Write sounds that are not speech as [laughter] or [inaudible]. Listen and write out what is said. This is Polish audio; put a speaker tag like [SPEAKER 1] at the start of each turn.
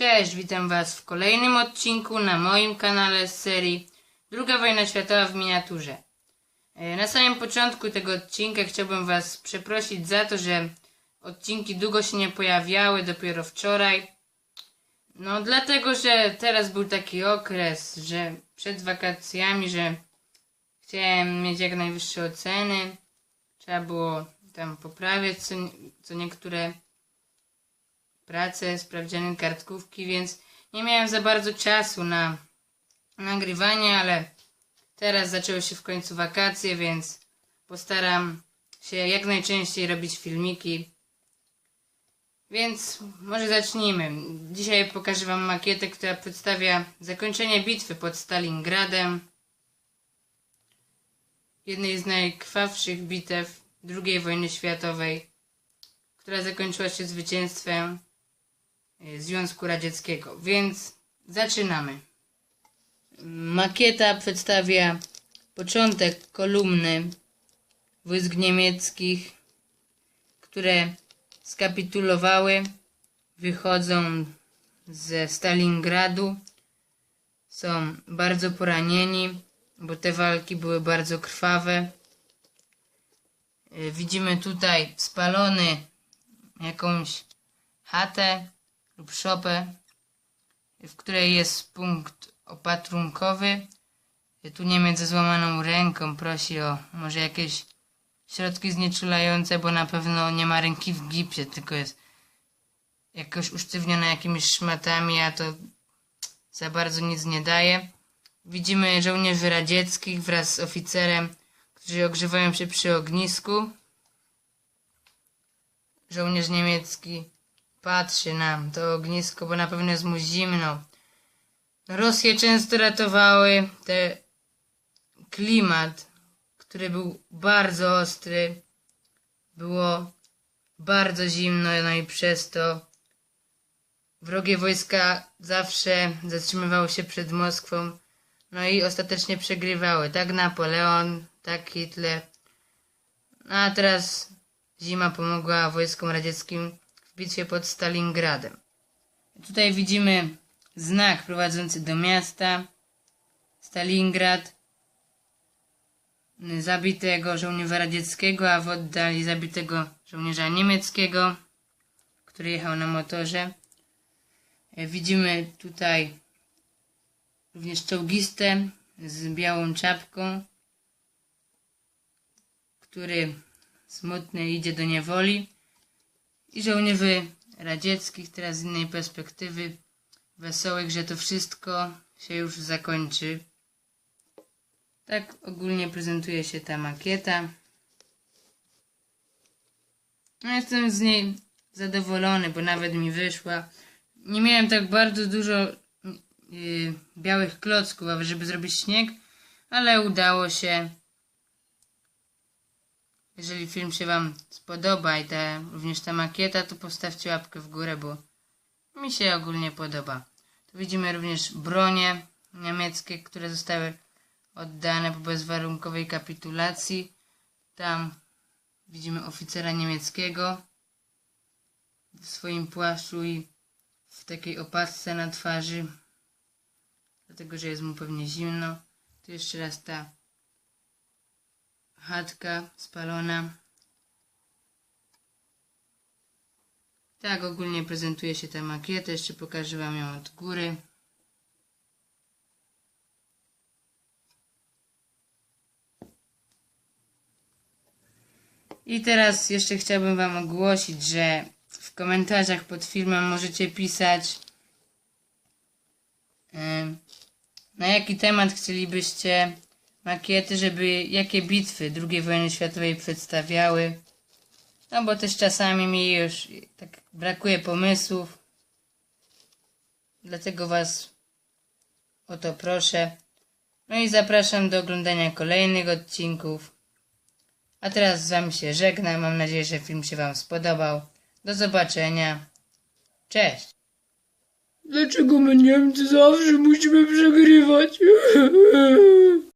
[SPEAKER 1] Cześć, witam Was w kolejnym odcinku na moim kanale z serii Druga wojna światowa w miniaturze. E, Na samym początku tego odcinka chciałbym Was przeprosić za to, że odcinki długo się nie pojawiały, dopiero wczoraj. No dlatego, że teraz był taki okres, że przed wakacjami, że chciałem mieć jak najwyższe oceny. Trzeba było tam poprawiać co, co niektóre pracę, sprawdziane kartkówki, więc nie miałem za bardzo czasu na nagrywanie, ale teraz zaczęły się w końcu wakacje, więc postaram się jak najczęściej robić filmiki. Więc może zacznijmy. Dzisiaj pokażę Wam makietę, która przedstawia zakończenie bitwy pod Stalingradem. Jednej z najkrwawszych bitew II wojny światowej, która zakończyła się zwycięstwem Związku Radzieckiego. Więc zaczynamy. Makieta przedstawia początek kolumny wojsk niemieckich, które skapitulowały, wychodzą ze Stalingradu, są bardzo poranieni, bo te walki były bardzo krwawe. Y, Widzimy tutaj spalony jakąś chatę lub szopę, w której jest punkt opatrunkowy. Tu Niemiec ze złamaną ręką prosi o może jakieś środki znieczulające, bo na pewno nie ma ręki w gipsie, tylko jest jakoś usztywniona jakimiś szmatami, a to za bardzo nic nie daje. Widzimy żołnierzy radzieckich wraz z oficerem, którzy ogrzewają się przy ognisku. Żołnierz niemiecki patrzy na to ognisko, bo na pewno jest mu zimno. Rosję często ratowały te klimat, który był bardzo ostry. Było bardzo zimno, no i przez to wrogie wojska zawsze zatrzymywały się przed Moskwą, no i ostatecznie przegrywały. Tak Napoleon, tak Hitler. No a teraz zima pomogła wojskom radzieckim bitwie pod Stalingradem. Tutaj widzimy znak prowadzący do miasta Stalingrad zabitego żołnierza radzieckiego, a w oddali zabitego żołnierza niemieckiego, który jechał na motorze. E, Widzimy tutaj również czołgistę z białą czapką, który smutny idzie do niewoli i żołnierzy radzieckich teraz z innej perspektywy wesołych, że to wszystko się już zakończy. Tak ogólnie prezentuje się ta makieta. No jestem z niej zadowolony, bo nawet mi wyszła. Nie miałem tak bardzo dużo yy, białych klocków, aby żeby zrobić śnieg, ale udało się. Jeżeli film się Wam spodoba i ta, również ta makieta, to postawcie łapkę w górę, bo mi się ogólnie podoba. Tu widzimy również bronie niemieckie, które zostały oddane po bezwarunkowej kapitulacji. Tam widzimy oficera niemieckiego w swoim płaszczu i w takiej opasce na twarzy, dlatego że jest mu pewnie zimno. Tu jeszcze raz ta chatka spalona. Tak ogólnie prezentuje się ta makieta. Jeszcze pokażę Wam ją od góry. I teraz jeszcze chciałbym Wam ogłosić, że w komentarzach pod filmem możecie pisać na jaki temat chcielibyście makiety, żeby jakie bitwy II wojny światowej przedstawiały. No bo też czasami mi już tak brakuje pomysłów. Dlatego Was o to proszę. No i zapraszam do oglądania kolejnych odcinków. A teraz z Wami się żegnam. Mam nadzieję, że film się Wam spodobał. Do zobaczenia. Cześć.
[SPEAKER 2] Dlaczego my Niemcy zawsze musimy przegrywać? [laughs]